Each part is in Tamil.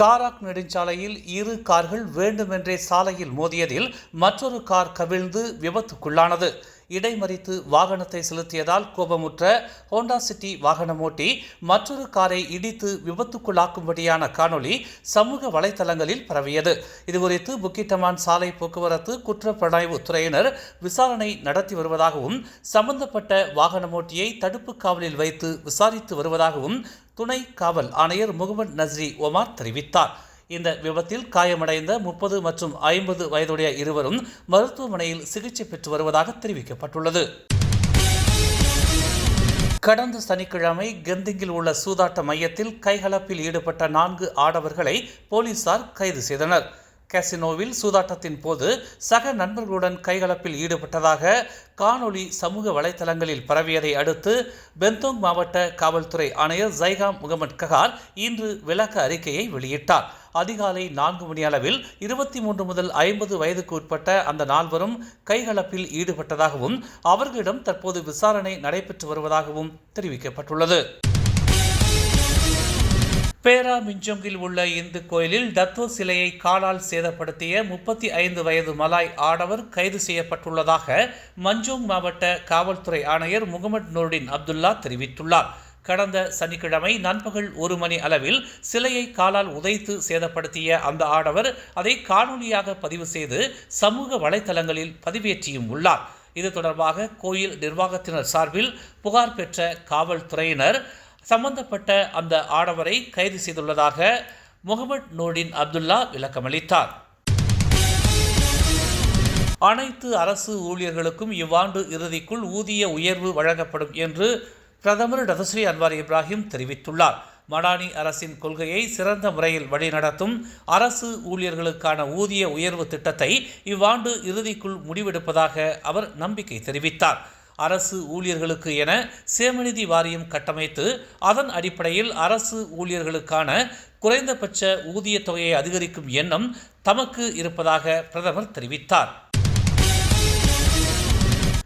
காராக் நெடுஞ்சாலையில் இரு கார்கள் வேண்டுமென்றே சாலையில் மோதியதில் மற்றொரு கார் கவிழ்ந்து விபத்துக்குள்ளானது. இடைமறித்து வாகனத்தை செலுத்தியதால் கோபமுற்ற ஹோண்டா சிட்டி வாகனம் ஓட்டி மற்றொரு காரை இடித்து விபத்துக்குள்ளாக்கும்படியான காணொளி சமூக வலைதளங்களில் பரவியது. இதுகுறித்து புக்கிட்டமான் சாலை போக்குவரத்து குற்றப்புலனாய்வு துறையினர் விசாரணை நடத்தி வருவதாகவும் சம்பந்தப்பட்ட வாகனமோட்டியை தடுப்பு காவலில் வைத்து விசாரித்து வருவதாகவும் துணை காவல் ஆணையர் முகமது நஸ்ரி ஒமார் தெரிவித்தார். இந்த விபத்தில் காயமடைந்த முப்பது மற்றும் ஐம்பது வயதுடைய இருவரும் மருத்துவமனையில் சிகிச்சை பெற்று வருவதாக தெரிவிக்கப்பட்டுள்ளது. கடந்த சனிக்கிழமை கெந்திங்கில் உள்ள சூதாட்ட மையத்தில் கைகலப்பில் ஈடுபட்ட நான்கு ஆடவர்களை போலீசார் கைது செய்தனர். கேசினோவில் சூதாட்டத்தின் போது சக நண்பர்களுடன் கைகலப்பில் ஈடுபட்டதாக காணொளி சமூக வலைதளங்களில் பரவியதை அடுத்து பெந்தோங் மாவட்ட காவல்துறை ஆணையர் ஜைகாம் முகமது ககார் இன்று விளக்க அறிக்கையை வெளியிட்டார். அதிகாலை நான்கு மணி அளவில் இருபத்தி மூன்று முதல் ஐம்பது வயதுக்கு உட்பட்ட அந்த நால்வரும் கைகலப்பில் ஈடுபட்டதாகவும் அவர்களிடம் தற்போது விசாரணை நடைபெற்று வருவதாகவும் தெரிவிக்கப்பட்டுள்ளது. பேரா மிஞ்சோங்கில் உள்ள இந்து கோயிலில் தத்தோ சிலையை காலால் சேதப்படுத்திய முப்பத்தி ஐந்து வயது மலாய் ஆடவர் கைது செய்யப்பட்டுள்ளதாக மஞ்சோங் மாவட்ட காவல்துறை ஆணையர் முகமது நூருடின் அப்துல்லா தெரிவித்துள்ளார். கடந்த சனிக்கிழமை நண்பகல் ஒரு மணி அளவில் சிலையை காலால் உதைத்து சேதப்படுத்திய அந்த ஆடவர் அதை காணொலியாக பதிவு செய்து சமூக வலைதளங்களில் பதிவேற்றியும் உள்ளார். இது தொடர்பாக கோயில் நிர்வாகத்தினர் சார்பில் புகார் பெற்ற காவல்துறையினர் சம்பந்தப்பட்ட அந்த ஆடவரை கைது செய்துள்ளதாக முகமது நூடின் அப்துல்லா விளக்கமளித்தார் அனைத்து அரசு ஊழியர்களுக்கும் இவ்வாண்டு இறுதிக்குள் ஊதிய உயர்வு வழங்கப்படும் என்று பிரதமர் டதஸ்ரீ அன்வார் இப்ராஹிம் தெரிவித்துள்ளார். மடானி அரசின் கொள்கையை சிறந்த முறையில் வழிநடத்தும் அரசு ஊழியர்களுக்கான ஊதிய உயர்வு திட்டத்தை இவ்வாண்டு இறுதிக்குள் முடிவெடுப்பதாக அவர் நம்பிக்கை தெரிவித்தார். அரசு ஊழியர்களுக்கு என சேமநிதி வாரியம் கட்டமைத்து அதன் அடிப்படையில் அரசு ஊழியர்களுக்கான குறைந்தபட்ச ஊதிய தொகையை அதிகரிக்கும் எண்ணம் தமக்கு இருப்பதாக பிரதமர் தெரிவித்தார்.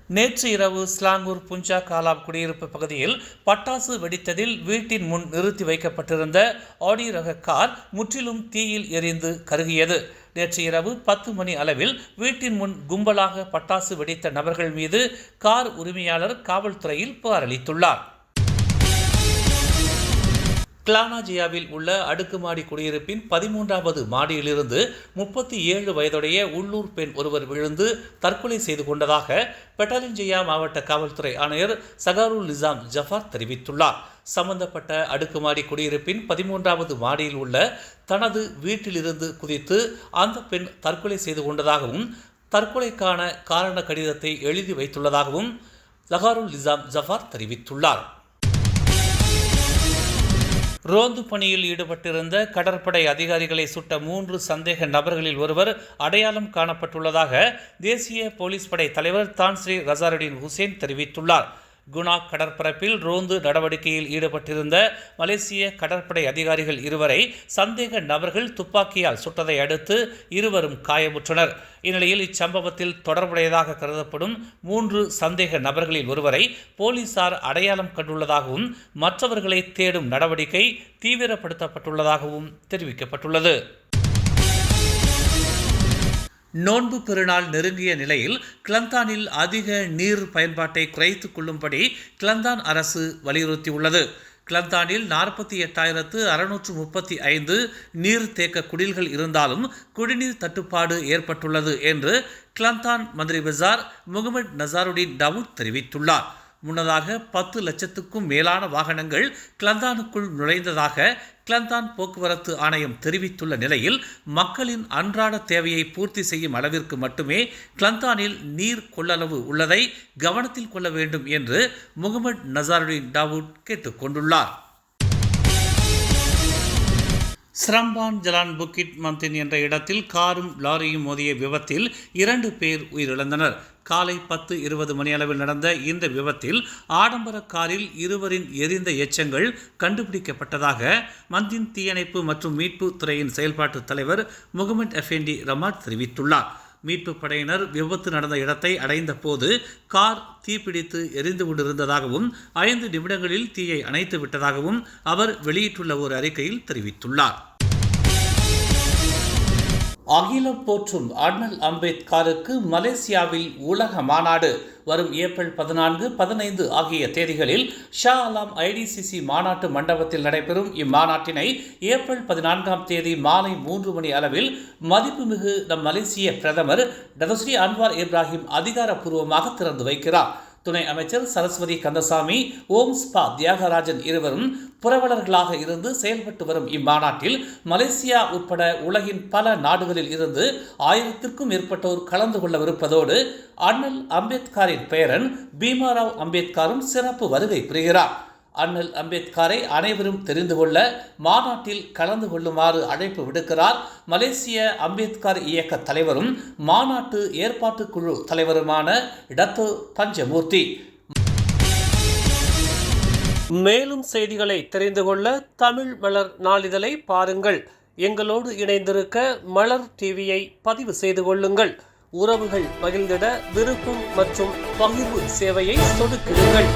நேற்று இரவு ஸ்லாங்கூர் புஞ்சா காலாம் குடியிருப்பு பகுதியில் பட்டாசு வெடித்ததில் வீட்டின் முன் நிறுத்தி வைக்கப்பட்டிருந்த ஆடி ரக கார் முற்றிலும் தீயில் எரிந்து கருகியது. நேற்று இரவு பத்து மணி அளவில் வீட்டின் முன் கும்பலாக பட்டாசு வெடித்த நபர்கள் மீது கார் உரிமையாளர் காவல்துறையில் புகார் அளித்துள்ளார் கிளானாஜியாவில் உள்ள அடுக்குமாடி குடியிருப்பின் பதிமூன்றாவது மாடியிலிருந்து முப்பத்தி ஏழு வயதுடைய உள்ளூர் பெண் ஒருவர் விழுந்து தற்கொலை செய்து கொண்டதாக பெட்டாலிஞ்சியா மாவட்ட காவல்துறை ஆணையர் சகாருல் நிசாம் ஜஃபார் தெரிவித்துள்ளார். சம்பந்தப்பட்ட அடுக்குமாடி குடியிருப்பின் பதிமூன்றாவது மாடியில் உள்ள தனது வீட்டிலிருந்து குதித்து அந்த பெண் தற்கொலை செய்து கொண்டதாகவும் தற்கொலைக்கான காரண கடிதத்தை எழுதி வைத்துள்ளதாகவும் லகாருல் நிசாம் ஜஃபார் தெரிவித்துள்ளார். ரோந்து பணியில் ஈடுபட்டிருந்த கடற்படை அதிகாரிகளை சுட்ட மூன்று சந்தேக நபர்களில் ஒருவர் அடையாளம் காணப்பட்டுள்ளதாக தேசிய போலீஸ் படை தலைவர் தான்ஸ்ரீ ரசாருடீன் ஹுசேன் தெரிவித்துள்ளார். குணா கடற்பரப்பில் ரோந்து நடவடிக்கையில் ஈடுபட்டிருந்த மலேசிய கடற்படை அதிகாரிகள் இருவரை சந்தேக நபர்கள் துப்பாக்கியால் சுட்டதை அடுத்து இருவரும் காயமுற்றனர். இந்நிலையில் இச்சம்பவத்தில் தொடர்புடையதாக கருதப்படும் மூன்று சந்தேக நபர்களில் ஒருவரை போலீசார் அடையாளம் கண்டுள்ளதாகவும் மற்றவர்களை தேடும் நடவடிக்கை தீவிரப்படுத்தப்பட்டுள்ளதாகவும் தெரிவிக்கப்பட்டுள்ளது. நோன்பு பெருநாள் நெருங்கிய நிலையில் கிளந்தானில் அதிக நீர் பயன்பாட்டை குறைத்துக் கொள்ளும்படி கிளந்தான் அரசு வலியுறுத்தியுள்ளது. கிளந்தானில் நாற்பத்தி எட்டாயிரத்து அறுநூற்று முப்பத்தி ஐந்து நீர்த்தேக்க குடில்கள் இருந்தாலும் குடிநீர் தட்டுப்பாடு ஏற்பட்டுள்ளது என்று கிளந்தான் மந்திரி பஜார் முகமது நசாருடீன் டவுட் தெரிவித்துள்ளார். முன்னதாக பத்து லட்சத்துக்கும் மேலான வாகனங்கள் கிளந்தானுக்குள் நுழைந்ததாக கிளந்தான் போக்குவரத்து ஆணையம் தெரிவித்துள்ள நிலையில் மக்களின் அன்றாட தேவையை பூர்த்தி செய்யும் அளவிற்கு மட்டுமே கிளந்தானில் நீர் கொள்ளளவு உள்ளதை கவனத்தில் கொள்ள வேண்டும் என்று முகமது நசாருடீன் டாவூட் கேட்டுக்கொண்டுள்ளார் ஸ்ரம்பான் ஜலான் புக்கிட் மந்தின் என்ற இடத்தில் காரும் லாரியும் மோதிய விபத்தில் இரண்டு பேர் உயிரிழந்தனர். காலை பத்து இருபது மணியளவில் நடந்த இந்த விபத்தில் ஆடம்பர காரில் இருவரின் எரிந்த எச்சங்கள் கண்டுபிடிக்கப்பட்டதாக மந்தின் தீயணைப்பு மற்றும் மீட்பு துறையின் செயல்பாட்டு தலைவர் முகமது எஃபெண்டி ரமாட் தெரிவித்துள்ளார். மீட்பு படையினர் விபத்து நடந்த இடத்தை அடைந்த போது கார் தீப்பிடித்து எரிந்து கொண்டிருந்ததாகவும் ஐந்து நிமிடங்களில் தீயை அணைத்து விட்டதாகவும் அவர் வெளியிட்டுள்ள ஒரு அறிக்கையில் தெரிவித்துள்ளார். அகிலம் போற்றும் அண்ணல் அம்பேத்கருக்கு மலேசியாவில் உலக மாநாடு. வரும் ஏப்ரல் பதினான்கு பதினைந்து ஆகிய தேதிகளில் ஷா அலாம் ஐடிசிசி மாநாட்டு மண்டபத்தில் நடைபெறும். இம்மாநாட்டினை ஏப்ரல் பதினான்காம் தேதி மாலை மூன்று மணி அளவில் மதிப்புமிகு நம் மலேசிய பிரதமர் டதஸ்ரீ அன்வார் இப்ராஹிம் அதிகாரப்பூர்வமாக திறந்து வைக்கிறார். துணை அமைச்சர் சரஸ்வதி கந்தசாமி ஓம் ஸ்பா தியாகராஜன் இருவரும் புரவலர்களாக இருந்து செயல்பட்டு வரும் இம்மாநாட்டில் மலேசியா உட்பட உலகின் பல நாடுகளில் இருந்து ஆயிரத்திற்கும் மேற்பட்டோர் கலந்து கொள்ளவிருப்பதோடு அண்ணல் அம்பேத்கரின் பேரன் பீமாராவ் அம்பேத்கரும் சிறப்பு வருகை புரிகிறார். அண்ணல் அம்பேத்கரை அனைவரும் தெரிந்து கொள்ள மாநாட்டில் கலந்து கொள்ளுமாறு அழைப்பு விடுக்கிறார். மலேசிய அம்பேத்கர் இயக்க தலைவரும் மாநாட்டு ஏற்பாட்டுக்குழு தலைவருமான டத்து பஞ்சமூர்த்தி. மேலும் செய்திகளை தெரிந்து கொள்ள தமிழ் மலர் நாளிதழை பாருங்கள். எங்களோடு இணைந்திருக்க மலர் டிவியை பதிவு செய்து கொள்ளுங்கள். உறவுகள் மகிழ்ந்திட விருப்பம் மற்றும் பகிர்வு சேவையை சொடுக்கிடுங்கள்.